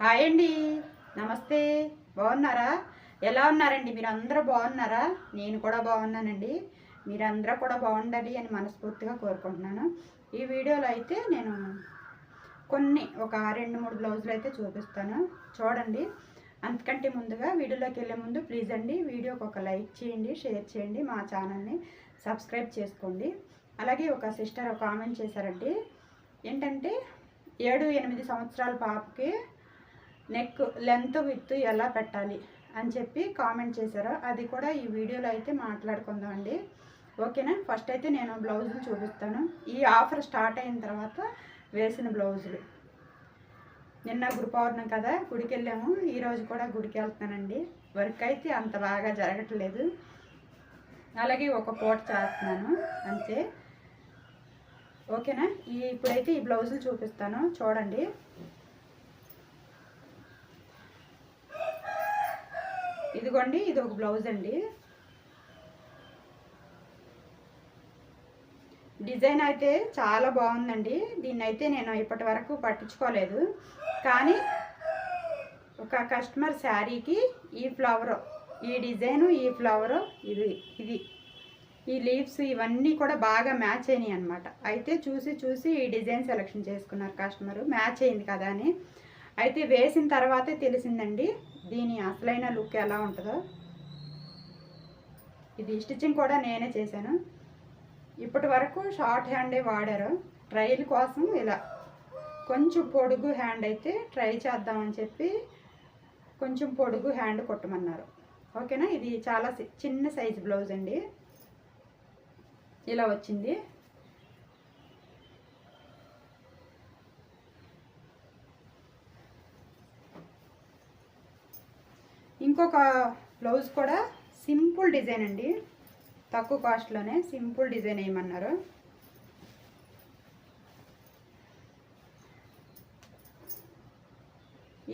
Hi అండి. నమస్తే. బాగున్నారా? ఎలా ఉన్నారండి? మీరు అందరూ బాగున్నారా? నేను కూడా బాగున్నానండి. మీరందరూ కూడా బాగుండాలి అని మనస్ఫూర్తిగా కోరుకుంటున్నాను. ఈ వీడియోలో అయితే నేను కొన్ని ఒక రెండు మూడు బ్లౌజులు అయితే చూపిస్తాను. చూడండి. అంతకంటే ముందుగా వీడియోలోకి వెళ్ళే ముందు ప్లీజ్ అండి వీడియోకి ఒక లైక్ చేయండి షేర్ చేయండి మా ఛానల్ని సబ్స్క్రైబ్ చేసుకోండి. అలాగే ఒక సిస్టర్ ఒక కామెంట్ చేశారండి. ఏంటంటే ఏడు ఎనిమిది సంవత్సరాల పాపకి నెక్ లెంత్ విత్ ఎలా పెట్టాలి అని చెప్పి కామెంట్ చేశారు. అది కూడా ఈ వీడియోలో అయితే మాట్లాడుకుందాం అండి. ఓకేనా? ఫస్ట్ అయితే నేను బ్లౌజులు చూపిస్తాను. ఈ ఆఫర్ స్టార్ట్ అయిన తర్వాత వేసిన బ్లౌజులు. నిన్న గురు పౌర్ణం కదా గుడికి వెళ్ళాము ఈరోజు కూడా గుడికి వెళ్తున్నానండి వర్క్ అయితే అంత బాగా జరగట్లేదు. అలాగే ఒక పూట చేస్తున్నాను అంతే. ఓకేనా? ఈ ఇప్పుడైతే ఈ బ్లౌజులు చూపిస్తాను. చూడండి. ఇదిగోండి ఇది ఒక బ్లౌజ్ అండి. డిజైన్ అయితే చాలా బాగుందండి. దీన్ని అయితే నేను ఇప్పటి వరకు పట్టించుకోలేదు. కానీ ఒక కస్టమర్ శారీకి ఈ ఫ్లవర్ ఈ డిజైను ఈ ఫ్లవరు ఇది ఇది. ఈ లీవ్స్ ఇవన్నీ కూడా బాగా మ్యాచ్ అయినాయి అనమాట అయితే చూసి చూసి ఈ డిజైన్ సెలెక్షన్ చేసుకున్నారు కస్టమర్. మ్యాచ్ అయింది కదా అని. అయితే వేసిన తర్వాతే తెలిసిందండి. దీని అసలైన లుక్ ఎలా ఉంటుందో. ఇది స్టిచ్చింగ్ కూడా నేనే చేశాను. ఇప్పటి వరకు షార్ట్ హ్యాండే వాడారు. ట్రయల్ కోసం ఇలా కొంచెం పొడుగు హ్యాండ్ అయితే ట్రై చేద్దామని చెప్పి కొంచెం పొడుగు హ్యాండ్ కొట్టమన్నారు. ఓకేనా? ఇది చాలా సి- చిన్న సైజ్ బ్లౌజ్ అండి. ఇలా వచ్చింది. ఇంకొక బ్లౌజ్ కూడా సింపుల్ డిజైన్ అండి. తక్కువ కాస్ట్లోనే సింపుల్ డిజైన్ వేయమన్నారు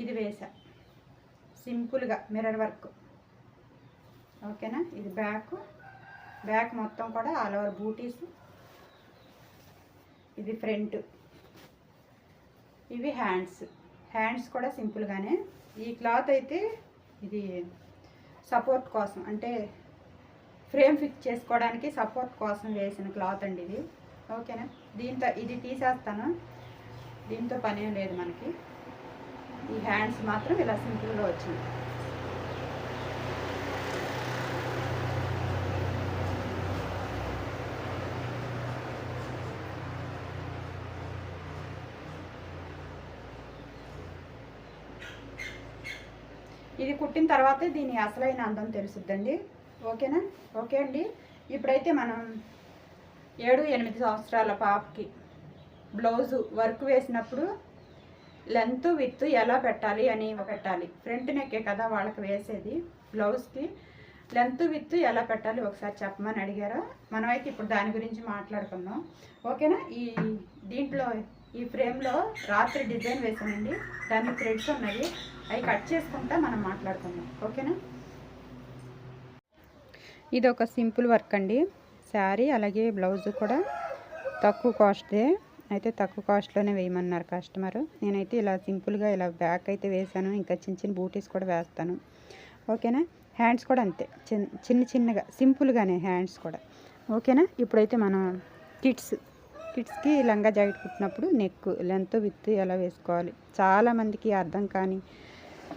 ఇది వేసా. సింపుల్గా మిర్రర్ వర్క్. ఓకేనా? ఇది బ్యాక్. బ్యాక్ మొత్తం కూడా ఆల్ ఓవర్ బూటీస్. ఇది ఫ్రంట్. ఇవి హ్యాండ్స్. హ్యాండ్స్ కూడా సింపుల్గానే ఈ క్లాత్ అయితే ఇది సపోర్ట్ కోసం అంటే ఫ్రేమ్ ఫిక్స్ చేసుకోవడానికి సపోర్ట్ కోసం వేసిన క్లాత్ అండి ఇది. ఓకేనా దీంతో ఇది తీసేస్తాను. దీంతో పని లేదు మనకి. ఈ హ్యాండ్స్ మాత్రం ఇలా సింపుల్గా వచ్చింది. ఇది కుట్టిన తర్వాతే దీని అసలైన అందం తెలుసుద్దండి. ఓకేనా? ఓకే అండి. ఇప్పుడైతే మనం ఏడు ఎనిమిది సంవత్సరాల పాపకి బ్లౌజు వర్క్ వేసినప్పుడు లెంత్ విత్ ఎలా పెట్టాలి అని పెట్టాలి. ఫ్రంట్ నెక్కే కదా వాళ్ళకి వేసేది బ్లౌజ్కి. లెంత్ విత్ ఎలా పెట్టాలి ఒకసారి చెప్పమని అడిగారు? మనమైతే ఇప్పుడు దాని గురించి మాట్లాడుకుందాం. ఓకేనా? ఈ దీంట్లో ఈ ఫ్రేమ్లో రాత్రి డిజైన్ వేసానండి దాని థ్రెడ్స్ ఉన్నాయి అవి కట్ చేసుకుంటా మనం మాట్లాడుకుందాం. ఓకేనా? ఇది ఒక సింపుల్ వర్క్ అండి. శారీ అలాగే బ్లౌజ్ కూడా తక్కువ కాస్ట్దే అయితే తక్కువ కాస్ట్లోనే వేయమన్నారు కస్టమర్. నేనైతే ఇలా సింపుల్గా ఇలా బ్యాక్ అయితే వేసాను. ఇంకా చిన్న చిన్న బూటీస్ కూడా వేస్తాను. ఓకేనా? హ్యాండ్స్ కూడా అంతే. చిన్న చిన్న చిన్నగా సింపుల్గానే హ్యాండ్స్ కూడా. ఓకేనా? ఇప్పుడైతే మనం కిడ్స్ కిడ్స్కి లంగా జాకెట్ కుట్టినప్పుడు నెక్ లెంత్ విత్ ఎలా వేసుకోవాలి? చాలామందికి అర్థం కాని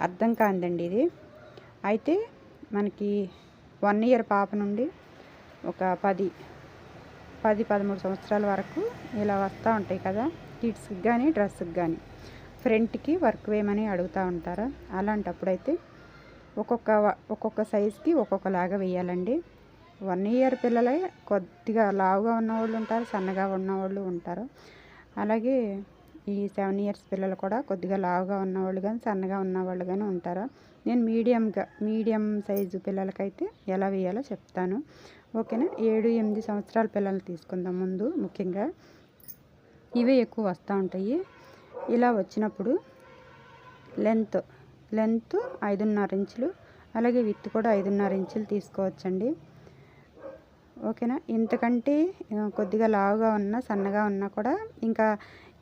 అర్థం కాందండి ఇది. అయితే మనకి వన్ ఇయర్ పాప నుండి ఒక పది పది పదమూడు సంవత్సరాల వరకు ఇలా వస్తూ ఉంటాయి కదా కిడ్స్కి కానీ డ్రెస్కి కానీ ఫ్రంట్కి వర్క్ వేయమని అడుగుతూ ఉంటారు? అలాంటప్పుడైతే ఒక్కొక్క వ- ఒక్కొక్క సైజ్కి ఒక్కొక్కలాగా వేయాలండి. వన్ ఇయర్ పిల్లలే కొద్దిగా లావుగా ఉన్నవాళ్ళు ఉంటారు సన్నగా ఉన్నవాళ్ళు ఉంటారు. అలాగే ఈ సెవెన్ ఇయర్స్ పిల్లలు కూడా కొద్దిగా లావుగా ఉన్నవాళ్ళు కానీ సన్నగా ఉన్నవాళ్ళు కానీ ఉంటారు. నేను మీడియంగా మీడియం సైజు పిల్లలకైతే ఎలా వేయాలో చెప్తాను. ఓకేనా? ఏడు ఎనిమిది సంవత్సరాల పిల్లలు తీసుకుందాం ముందు ముఖ్యంగా. ఇవే ఎక్కువ వస్తూ ఉంటాయి. ఇలా వచ్చినప్పుడు లెంత్ లెంత్ ఐదున్నర ఇంచులు అలాగే విత్ కూడా ఐదున్నర ఇంచులు తీసుకోవచ్చండి. ఓకేనా? ఇంతకంటే కొద్దిగా లావుగా ఉన్నా సన్నగా ఉన్నా కూడా ఇంకా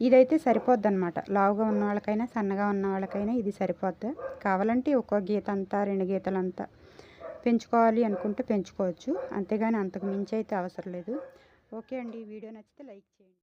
ఇదైతే సరిపోద్ది అనమాట లావుగా ఉన్న వాళ్ళకైనా సన్నగా ఉన్న వాళ్ళకైనా ఇది సరిపోద్ది. కావాలంటే ఒక్కో గీత అంతా రెండు గీతలంతా పెంచుకోవాలి అనుకుంటే పెంచుకోవచ్చు. అంతేగాని అంతకు మించి అయితే అవసరం లేదు. ఓకే అండి. వీడియో నచ్చితే లైక్ చేయండి.